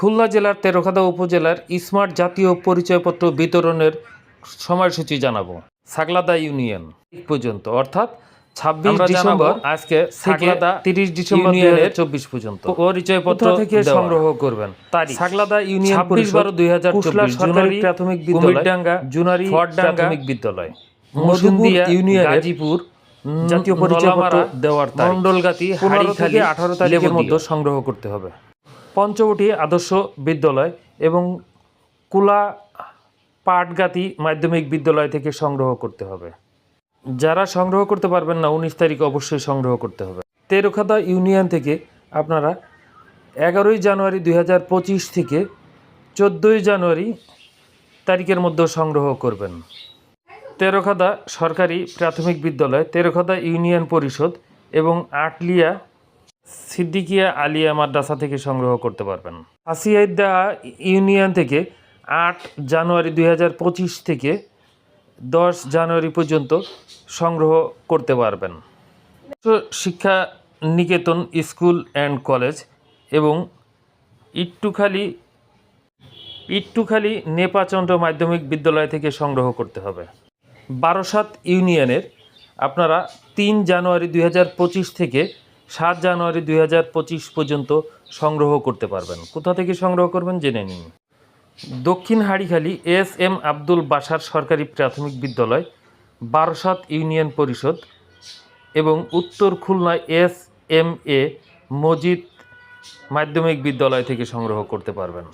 খুলনা জেলার তেরোখাদা উপজেলার স্মার্ট জাতীয় পরিচয়পত্র বিতরণের সময়সূচি জানাব। সাগলাদা ইউনিয়ন পর্যন্ত অর্থাৎ ছাব্বিশ ডিসেম্বর আজকে সাগলাদা তিরিশ ডিসেম্বর চব্বিশ পর্যন্ত। পরিচয়পত্র থেকে সংগ্রহ করবেন? তারিখ। সাগলাদা ইউনিয়ন ছাব্বিশ বারো দুই হাজার চব্বিশ জুনারি প্রাথমিক বিদ্যালয় জুনারি প্রাথমিক বিদ্যালয় ইউনিয়নের গাজীপুর জাতীয় পরিচয়পত্র দেওয়ার পনেরো থেকে আঠারো তারিখের মধ্যে সংগ্রহ করতে হবে। পঞ্চবটি আদর্শ বিদ্যালয় এবং কুলা পাটগাতি মাধ্যমিক বিদ্যালয় থেকে সংগ্রহ করতে হবে। যারা সংগ্রহ করতে পারবেন না, উনিশ তারিখ অবশ্যই সংগ্রহ করতে হবে। তেরোখাদা ইউনিয়ন থেকে আপনারা এগারোই জানুয়ারি দুই হাজার পঁচিশ থেকে চোদ্দোই জানুয়ারি তারিখের মধ্যে সংগ্রহ করবেন। তেরোখাদা সরকারি প্রাথমিক বিদ্যালয়, তেরোখাদা ইউনিয়ন পরিষদ এবং আটলিয়া সিদ্দিকিয়া আলিয়া মাদ্রাসা থেকে সংগ্রহ করতে পারবেন। আসিয়াইদা ইউনিয়ন থেকে আট জানুয়ারি দুই হাজার পঁচিশ থেকে দশ জানুয়ারি পর্যন্ত সংগ্রহ করতে পারবেন। শিক্ষা নিকেতন স্কুল অ্যান্ড কলেজ এবং ইট্টুখালি, ইট্টুখালী নেপাচন্দ্র মাধ্যমিক বিদ্যালয় থেকে সংগ্রহ করতে হবে। বারোসাত ইউনিয়নের আপনারা তিন জানুয়ারি দুই হাজার পঁচিশ থেকে সাত জানুয়ারি দুই হাজার পঁচিশ পর্যন্ত সংগ্রহ করতে পারবেন। কোথা থেকে সংগ্রহ করবেন জেনে নিন। দক্ষিণ হাড়িখালী এস এম আব্দুল বাসার সরকারি প্রাথমিক বিদ্যালয়, বারোসাত ইউনিয়ন পরিষদ এবং উত্তর খুলনায় এস এম এ মজিদ মাধ্যমিক বিদ্যালয় থেকে সংগ্রহ করতে পারবেন।